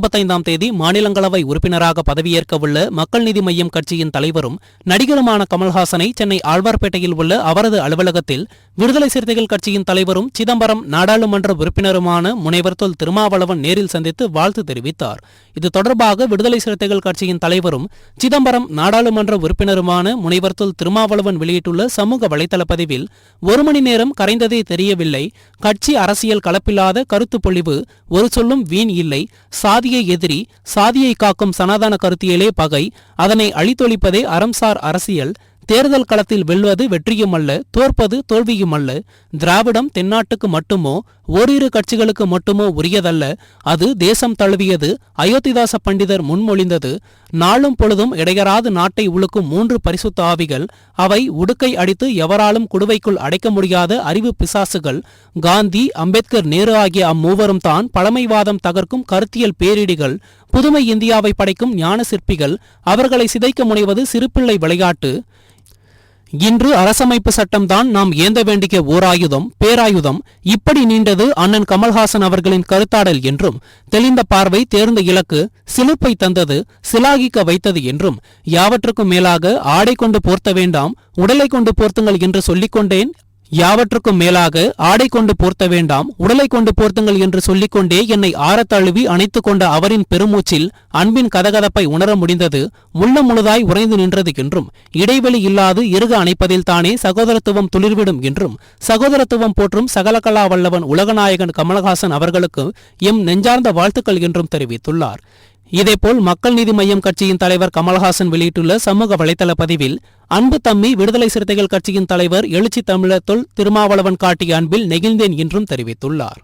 முப்பத்தைந்தாம் தேதி மாநிலங்களவை உறுப்பினராக பதவியேற்கவுள்ள மக்கள் நீதி மையம் கட்சியின் தலைவரும் நடிகருமான கமல்ஹாசனை சென்னை ஆழ்வார்பேட்டையில் உள்ள அவரது அலுவலகத்தில் விடுதலை சிறுத்தைகள் கட்சியின் தலைவரும் சிதம்பரம் நாடாளுமன்ற உறுப்பினருமான முனைவர் தொல் திருமாவளவன் நேரில் சந்தித்து வாழ்த்து தெரிவித்தார். இது தொடர்பாக விடுதலை சிறுத்தைகள் கட்சியின் தலைவரும் சிதம்பரம் நாடாளுமன்ற உறுப்பினருமான முனைவர் தொல் திருமாவளவன் வெளியிட்டுள்ள சமூக வலைதள பதிவில் ஒரு மணி நேரம் கரைந்ததே தெரியவில்லை. கட்சி அரசியல் கலப்பில்லாத கருத்து பொழிவு ஒரு சொல்லும் வீண் இல்லை. சாதி சாதிய எதிரி சாதியை காக்கும் சனாதன கருத்தியலே பகை அதனை அழித்தொழிப்பதே அறம்சார் அரசியல் தேர்தல் களத்தில் வெல்வது வெற்றியுமல்ல தோற்பது தோல்வியுமல்ல திராவிடம் தென்னாட்டுக்கு மட்டுமோ ஓரிரு கட்சிகளுக்கு மட்டுமோ உரியதல்ல. அது தேசம் தழுவியது அயோத்திதாச பண்டிதர் முன்மொழிந்தது. நாளும் பொழுதும் இடையராது நாட்டை உழுக்கும் மூன்று பரிசுத்த ஆவிகள் அவை உடுக்கை அடித்து எவராலும் குடுவைக்குள் அடைக்க முடியாத அறிவு பிசாசுகள். காந்தி அம்பேத்கர் நேரு ஆகிய அம்மூவரும் தான் பழமைவாதம் தகர்க்கும் கருத்தியல் பேரிடிகள். புதுமை இந்தியாவை படைக்கும் ஞான சிற்பிகள் அவர்களை சிதைக்க முனைவது சிறுபிள்ளை விளையாட்டு. இன்று அரசமைப்பு சட்டம்தான் நாம் ஏந்த வேண்டிய ஓராயுதம் பேராயுதம் இப்படி நீண்டது அண்ணன் கமல்ஹாசன் அவர்களின் கருத்தாடல் என்றும் தெளிந்த பார்வை தேர்ந்த இலக்கு சிலிர்ப்பை தந்தது சிலாகிக்க வைத்தது என்றும் யாவற்றுக்கும் மேலாக ஆடை கொண்டு போர்த்த வேண்டாம் உடலை கொண்டு போர்த்துங்கள் என்று சொல்லிக்கொண்டேன் யாவற்றுக்கும் மேலாக ஆடை கொண்டு போர்த்த வேண்டாம் உடலை கொண்டு போர்த்துங்கள் என்று சொல்லிக்கொண்டே என்னை ஆரத்தழுவி அணைத்து அணைத்துக் கொண்ட அவரின் பெருமூச்சில் அன்பின் கதகதப்பை உணர முடிந்தது முள்ள முழுதாய் உறைந்து நின்றது என்றும் இடைவெளி இல்லாது இறுக அணைப்பதில் தானே சகோதரத்துவம் துளிர்விடும் என்றும் சகோதரத்துவம் போற்றும் சகலகலா வல்லவன் உலகநாயகன் கமலஹாசன் அவர்களுக்கு எம் நெஞ்சார்ந்த வாழ்த்துக்கள் என்றும் தெரிவித்துள்ளார். இதேபோல் மக்கள் நீதி மய்யம் கட்சியின் தலைவர் கமல்ஹாசன் வெளியிட்டுள்ள சமூக வலைதள பதிவில் அன்பு தம்மி விடுதலை சிறுத்தைகள் கட்சியின் தலைவர் எழுச்சி தமிழர் தொல் திருமாவளவன் காட்டிய அன்பில் நெகிழ்ந்தேன் என்றும் தெரிவித்துள்ளார்.